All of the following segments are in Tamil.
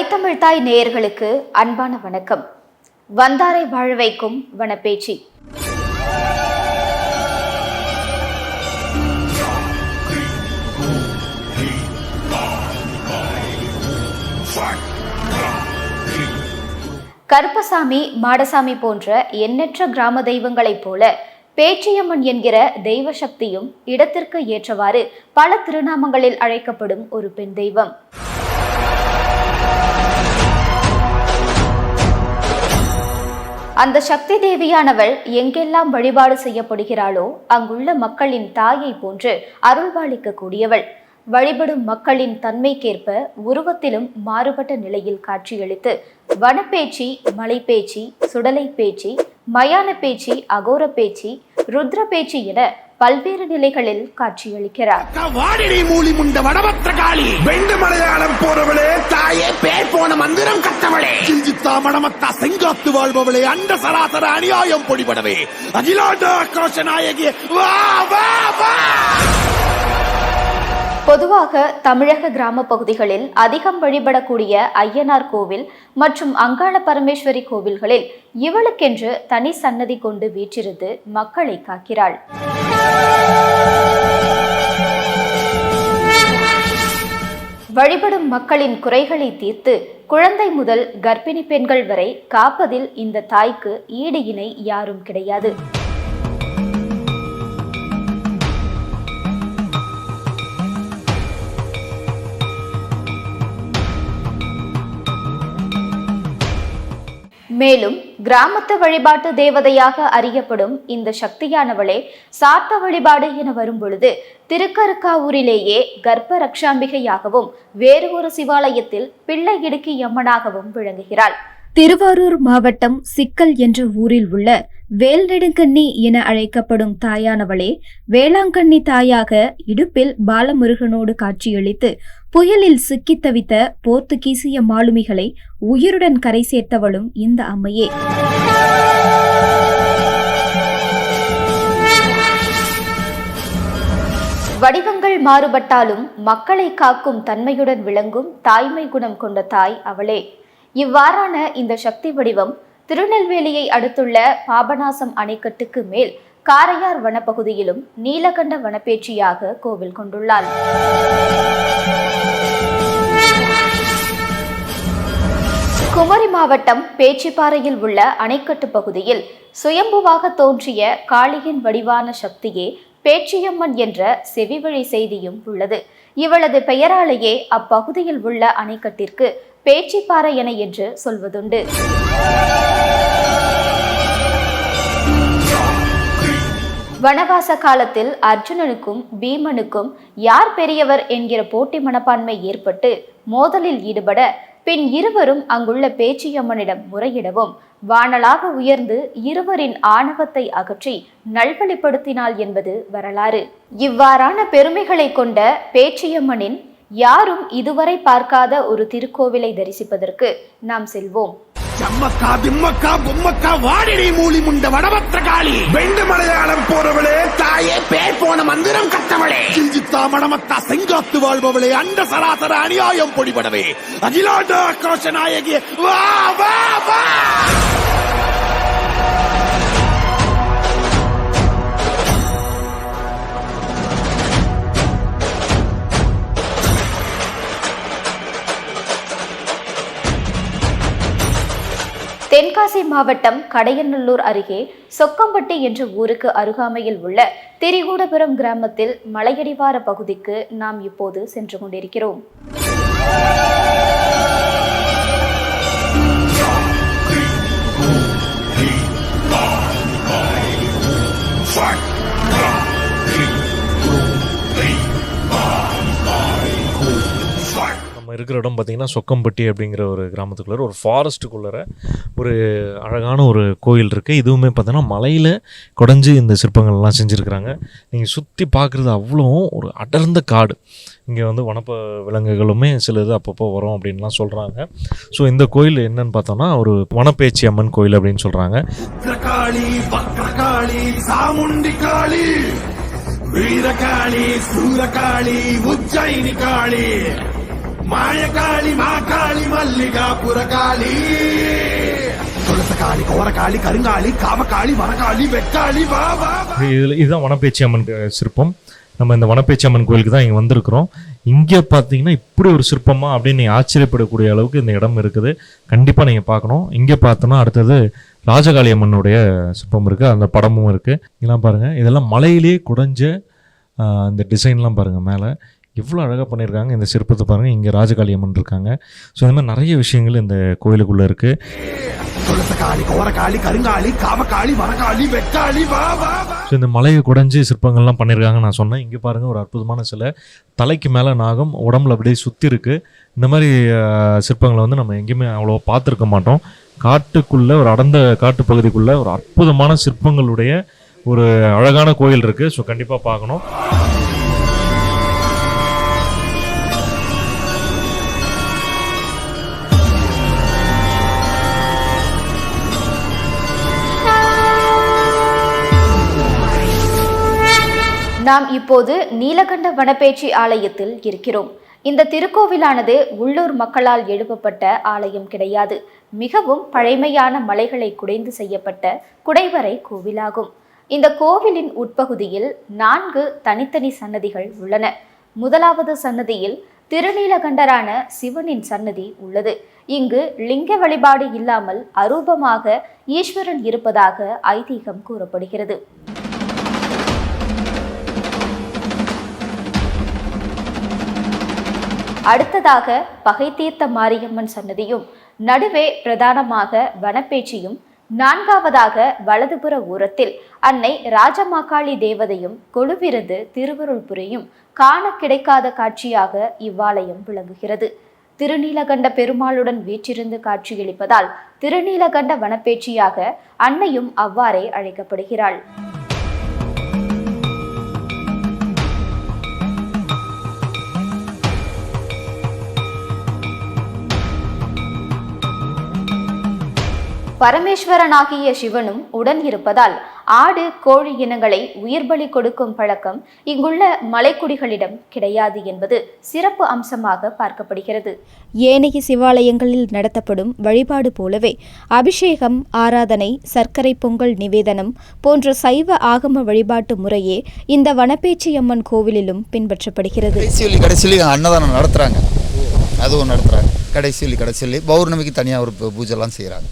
ஐத்தமிழ் தாய் நேயர்களுக்கு அன்பான வணக்கம். வந்தாரை வாழ வைக்கும் வனப்பேச்சு. கருப்பசாமி மாடசாமி போன்ற எண்ணற்ற கிராம தெய்வங்களைப் போல பேச்சியம்மன் என்கிற தெய்வ சக்தியும் இடத்திற்கு ஏற்றவாறு பல திருநாமங்களில் அழைக்கப்படும் ஒரு பெண் தெய்வம். அந்த சக்தி தேவியானவள் எங்கெல்லாம் வழிபாடு செய்யப்படுகிறாளோ அங்குள்ள மக்களின் தாயை போன்று அருள்பாலிக்க கூடியவள். வழிபடும் மக்களின் தன்மைக்கேற்ப உருவத்திலும் மாறுபட்ட நிலையில் காட்சியளித்து வனப்பேச்சி மலைப்பேச்சு சுடலை பேச்சு மயான பேச்சு அகோர பேச்சு ருத்ர பேச்சு என பல்வேறு நிலைகளில் காட்சியளிக்கிறார். வாடிடி மூலி முண்ட வடபத்திர காளி வெண்டு மலையாளம் போறவளே தாயே பேர் போன மந்திரம் கட்டவளே. கிஞ்சித்தா மடமத்தா செங்காத்து வாழ்பவளே அண்ட சராசர அநியாயம் பொடிபடவே. அகிலாண்ட ஆக்ரோஷ நாயகி வா வா வா! பொதுவாக தமிழக கிராம பகுதிகளில் அதிகம் வழிபடக்கூடிய ஐயனார் கோவில் மற்றும் அங்காள பரமேஸ்வரி கோவில்களில் இவளுக்கென்று தனி சன்னதி கொண்டு வீற்றிருந்து மக்களை காக்கிறாள். வழிபடும் மக்களின் குறைகளை தீர்த்து குழந்தை முதல் கர்ப்பிணி பெண்கள் வரை காப்பதில் இந்த தாய்க்கு ஈடு இணை யாரும் கிடையாது. மேலும் கிராமத்து வழிபாட்டு தேவதையாக அறியப்படும் இந்த சக்தியானவளே சாத்த வழிபாடு என வரும் பொழுது திருக்கருக்காவூரிலேயே கர்ப்ப ரக்ஷாம்பிகையாகவும் வேறு ஒரு சிவாலயத்தில் பிள்ளை இடுக்கி அம்மனாகவும் விளங்குகிறாள். திருவாரூர் மாவட்டம் சிக்கல் என்ற ஊரில் உள்ள வேல்நெடுங்கண்ணி என அழைக்கப்படும் தாயானவளே வேளாங்கண்ணி தாயாக இடுப்பில் பாலமுருகனோடு காட்சியளித்து புயலில் சிக்கித் தவித்த போர்த்துகீசிய மாலுமிகளை உயிருடன் கரை சேர்த்தவளும் இந்த அம்மையே. வடிவங்கள் மாறுபட்டாலும் மக்களை காக்கும் தன்மையுடன் விளங்கும் தாய்மை குணம் கொண்ட தாய் அவளே. இவ்வாறான இந்த சக்தி வடிவம் திருநெல்வேலியை அடுத்துள்ள பாபநாசம் அணைக்கட்டுக்கு மேல் காரையார் வனப்பகுதியிலும் நீலகண்ட வனப்பேச்சியாக கோவில் கொண்டுள்ளார். குமரி மாவட்டம் பேச்சிப்பாறையில் உள்ள அணைக்கட்டு பகுதியில் சுயம்புவாக தோன்றிய காளியின் வடிவான சக்தியே பேச்சியம்மன் என்ற செவிவழி செய்தியும் உள்ளது. இவளது பெயராலேயே அப்பகுதியில் உள்ள அணைக்கட்டிற்கு பேச்சிப்பாறை என என்று சொல்வதுண்டு. வனவாச காலத்தில் அர்ஜுனனுக்கும் பீமனுக்கும் யார் பெரியவர் என்கிற போட்டி மனப்பான்மை ஏற்பட்டு மோதலில் ஈடுபட பின் இருவரும் அங்குள்ள பேச்சியம்மனிடம் முறையிடவும் வானலாக உயர்ந்து இருவரின் ஆணவத்தை அகற்றி நல்வழிப்படுத்தினாள் என்பது வரலாறு. இவ்வாறான பெருமைகளை கொண்ட பேச்சியம்மனின் யாரும் இதுவரை பார்க்காத ஒரு திருக்கோவிலை தரிசிப்பதற்கு நாம் செல்வோம். ஜம்மக்கா திம்மக்கா பொம்மக்கா வாடிடி மூலி முண்ட வடபத்திர காளி வெண்டு மலையாளம் போறவளே தாயே பேர் போன மந்திரம் கட்டவளே கிஞ்சித்தா மடமத்தா செங்காத்து வாழ்பவளே அண்ட சராசர அநியாயம் பொடிபடவே. அகிலாண்ட ஆக்ரோஷ நாயகி வா வா வா! தென்காசி மாவட்டம் கடையநல்லூர் அருகே சொக்கம்பட்டி என்ற ஊருக்கு அருகாமையில் உள்ள திரிகூடபுரம் கிராமத்தில் மலையடிவார பகுதிக்கு நாம் இப்போது சென்று கொண்டிருக்கிறோம். நம்ம இருக்கிற இடம் பார்த்திங்கன்னா சொக்கம்பட்டி அப்படிங்கிற ஒரு கிராமத்துக்குள்ளே ஒரு ஃபாரஸ்ட்டுக்குள்ளே ஒரு அழகான ஒரு கோயில் இருக்குது இதுவுமே பார்த்தீங்கன்னா மலையில் குடஞ்சி இந்த சிற்பங்கள்லாம் செஞ்சுருக்கிறாங்க. நீங்கள் சுற்றி பார்க்குறது அவ்வளோ ஒரு அடர்ந்த காடு. இங்கே வந்து வனப்ப விலங்குகளுமே சில இது அப்பப்போ வரும் அப்படின்லாம் சொல்கிறாங்க ஸோ இந்த கோயில் என்னன்னு பார்த்தோம்னா ஒரு வனப்பேச்சி அம்மன் கோயில் அப்படின்னு சொல்கிறாங்க வீரகாளி சூரகாளி உஜ்ஜயினி காளி மாயக்காளி மாகாளி மல்லிகா புறகாளி துளசகாளி கோரகாளி கருங்காளி காமக்காளி வரகாளி வெக்காளி வா வா இதில் இதுதான் வனப்பேச்சி அம்மன் சிற்பம். நம்ம இந்த வனப்பேச்சி அம்மன் கோயிலுக்கு தான் இங்கே வந்திருக்கிறோம். இங்கே பார்த்தீங்கன்னா இப்படி ஒரு சிற்பமாக அப்படின்னு நீங்க ஆச்சரியப்படக்கூடிய அளவுக்கு இந்த இடம் இருக்குது. கண்டிப்பாக நீங்கள் பார்க்கணும். இங்கே பார்த்தோன்னா அடுத்தது ராஜகாளி அம்மனுடைய சிற்பம் இருக்குது அந்த படமும் இருக்குது இதெல்லாம் பாருங்கள் இதெல்லாம் மலையிலேயே குடைஞ்ச ஆஹ், இந்த டிசைன்லாம் பாருங்கள் மேலே. எவ்வளோ அழகாக பண்ணியிருக்காங்க. இந்த சிற்பத்தை பாருங்கள் இங்கே ராஜகாளி அம்மன் இருக்காங்க. ஸோ இந்த மாதிரி நிறைய விஷயங்கள் இந்த கோயிலுக்குள்ளே இருக்குது ஸோ இந்த மலையை குடைஞ்சி சிற்பங்கள்லாம் பண்ணியிருக்காங்க நான் சொன்னேன். இங்கே பாருங்கள் ஒரு அற்புதமான சிலை. தலைக்கு மேலே நாகம் உடம்புல அப்படியே சுற்றி இருக்கு. இந்த மாதிரி சிற்பங்களை வந்து நம்ம எங்கேயுமே அவ்வளோ பார்த்துருக்க மாட்டோம். காட்டுக்குள்ளே ஒரு அடர்ந்த காட்டு பகுதிக்குள்ளே ஒரு அற்புதமான சிற்பங்களுடைய ஒரு அழகான கோயில் இருக்குது ஸோ கண்டிப்பாக பார்க்கணும். நாம் இப்போது நீலகண்ட வனப்பேச்சி ஆலயத்தில் இருக்கிறோம். இந்த திருக்கோவிலானது உள்ளூர் மக்களால் எழுப்பப்பட்ட ஆலயம் கிடையாது. மிகவும் பழைமையான மலைகளை குடைந்து செய்யப்பட்ட குடைவரை கோவிலாகும். இந்த கோவிலின் உட்பகுதியில் நான்கு தனித்தனி சன்னதிகள் உள்ளன. முதலாவது சன்னதியில் திருநீலகண்டரான சிவனின் சன்னதி உள்ளது. இங்கு லிங்க வழிபாடு இல்லாமல் அரூபமாக ஈஸ்வரன் இருப்பதாக ஐதீகம் கூறப்படுகிறது. அடுத்ததாக பகை தீர்த்த மாரியம்மன் சன்னதியும் நடுவே பிரதானமாக வனப்பேச்சியும் நான்காவதாக வலதுபுற ஓரத்தில் அன்னை ராஜமாக்காளி தேவதையும் கொழுவிருந்து திருவருள் புரியும் காண கிடைக்காத காட்சியாக இவ்வாலயம் விளங்குகிறது. திருநீலகண்ட பெருமாளுடன் வீற்றிருந்து காட்சியளிப்பதால் திருநீலகண்ட வனப்பேச்சியாக அன்னையும் அவ்வாறே அழைக்கப்படுகிறாள். பரமேஸ்வரனாகிய சிவனும் உடன் இருப்பதால் ஆடு கோழி இனங்களை உயிர்பலி கொடுக்கும் பழக்கம் இங்குள்ள மலைக்குடிகளிடம் கிடையாது என்பது சிறப்பு அம்சமாக பார்க்கப்படுகிறது. ஏனைய சிவாலயங்களில் நடத்தப்படும் வழிபாடு போலவே அபிஷேகம் ஆராதனை சர்க்கரை பொங்கல் நிவேதனம் போன்ற சைவ ஆகம வழிபாட்டு முறையே இந்த வனப்பேச்சியம்மன் கோவிலிலும் பின்பற்றப்படுகிறது. கடைசியில் அன்னதானம் நடத்துகிறாங்க அதுவும் நடத்துகிறாங்க கடைசியில் கடைசியில் பௌர்ணமிக்கு தனியாக ஒரு பூஜைலாம் செய்கிறாங்க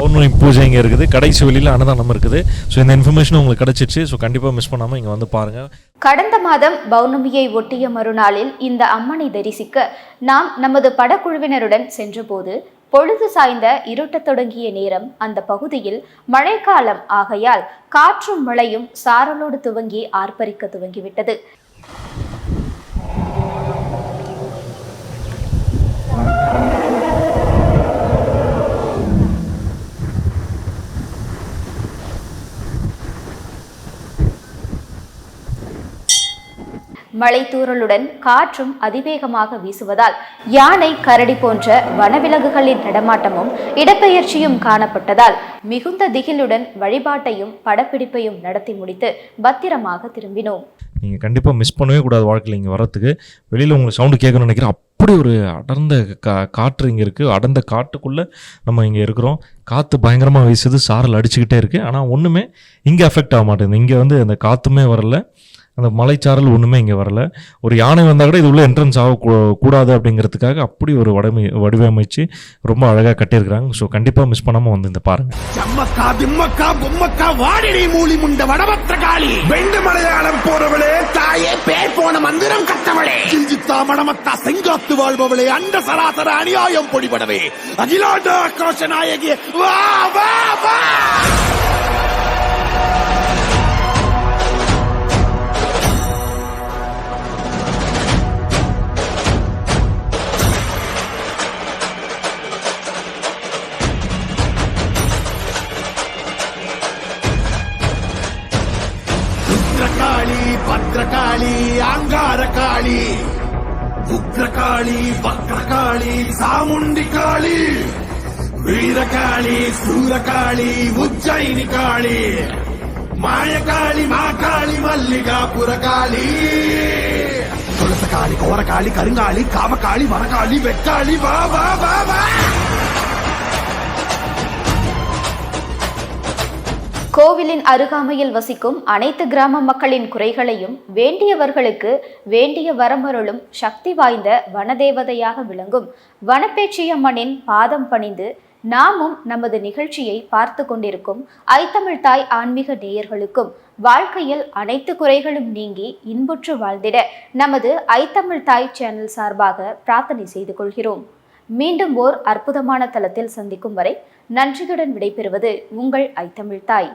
பௌர்ணமி பூஜை இங்கே இருக்குது. கடைசி வெளியில் அன்னதானம் இருக்குது. ஸோ இந்த இன்ஃபர்மேஷன் உங்களுக்கு கிடைச்சிச்சு ஸோ கண்டிப்பாக மிஸ் பண்ணாமல் இங்கே வந்து பாருங்கள் கடந்த மாதம் பௌர்ணமியை ஒட்டிய மறுநாளில் இந்த அம்மனை தரிசிக்க நாம் நமது படக்குழுவினருடன் சென்றபோது பொழுது சாய்ந்த இருட்டத் தொடங்கிய நேரம் அந்த பகுதியில் மழைக்காலம் ஆகையால் காற்றும் மழையும் சாரலோடு துவங்கி ஆர்ப்பரிக்க துவங்கிவிட்டது. மலைத்தூரலுடன் காற்றும் அதிவேகமாக வீசுவதால் யானை கரடி போன்ற வனவிலங்குகளின் நடமாட்டமும் இடப்பெயர்ச்சியும் காணப்பட்டதால் மிகுந்த திகிலுடன் வழிபாட்டையும் படப்பிடிப்பையும் நடத்தி முடித்து பத்திரமாக திரும்பினோம். நீங்கள் கண்டிப்பாக மிஸ் பண்ணவே கூடாது வாழ்க்கையில் இங்கே வரத்துக்கு வெளியில் உங்களுக்கு சவுண்டு கேட்கணும்னு நினைக்கிறேன். அப்படி ஒரு அடர்ந்த கா காற்று இங்கே இருக்குது அடர்ந்த காட்டுக்குள்ளே நம்ம இங்கே இருக்கிறோம். காற்று பயங்கரமாக வீசுது. சாரல் அடிச்சுக்கிட்டே இருக்குது ஆனால் ஒன்றுமே இங்கே அஃபெக்ட் ஆக மாட்டேங்குது. இங்கே வந்து அந்த காற்றுமே வரல. அந்த மலைச்சாரல் ஒன்றுமே இங்கே வரல. ஒரு யானை வந்தால் கூட இது உள்ள என்ட்ரன்ஸ் ஆக கூடாது அப்படிங்கிறதுக்காக அப்படி ஒரு வடமை வடிவமைச்சு ரொம்ப அழகாக கட்டியிருக்கிறாங்க. ஸோ கண்டிப்பாக மிஸ் பண்ணாமல் வந்து இந்த பாருங்கள் ஜம்மக்கா திம்மக்கா பொம்மக்கா வாடினி மூலி முண்ட வடபத்திர காளி வெண்டு மலையாளம் போறவளே தாயே பேர் போன மந்திரம் கட்டவளே. கிஞ்சித்தா மடமத்தா செங்காத்து வாழ்பவளே அண்ட சராசர அநியாயம் பொடிபடவே. அகிலாண்ட ஆக்ரோஷ நாயகி வா வா வா! பத்ரகாளி ஆங்கார காளி உக்ரகாளி வக்ரகாளி சாமுண்டி காளி வீரகாளி சூரகாளி உஜ்ஜயினி காளி மாயகாளி மாகாளி மல்லிகாபுர காளி துளசகாளி பத்திரகாளி கோரகாளி கருங்காளி காமகாளி வரகாளி வெக்காளி வா வா வா கோவிலின் அருகாமையில் வசிக்கும் அனைத்து கிராம மக்களின் குறைகளையும் வேண்டியவர்களுக்கு வேண்டிய வரமருளும் சக்தி வாய்ந்த வனதேவதையாக விளங்கும். வனப்பேச்சியம்மனின் பாதம் பணிந்து நாமும் நமது நிகழ்ச்சியை பார்த்து கொண்டிருக்கும் ஐத்தமிழ் தாய் ஆன்மீக நேயர்களுக்கும் வாழ்க்கையில் அனைத்து குறைகளும் நீங்கி இன்புற்று வாழ்ந்திட நமது ஐத்தமிழ் தாய் சேனல் சார்பாக பிரார்த்தனை செய்து கொள்கிறோம். மீண்டும் ஓர் அற்புதமான தளத்தில் சந்திக்கும் வரை நன்றியுடன் விடைபெறுவது உங்கள் ஐத்தமிழ் தாய்.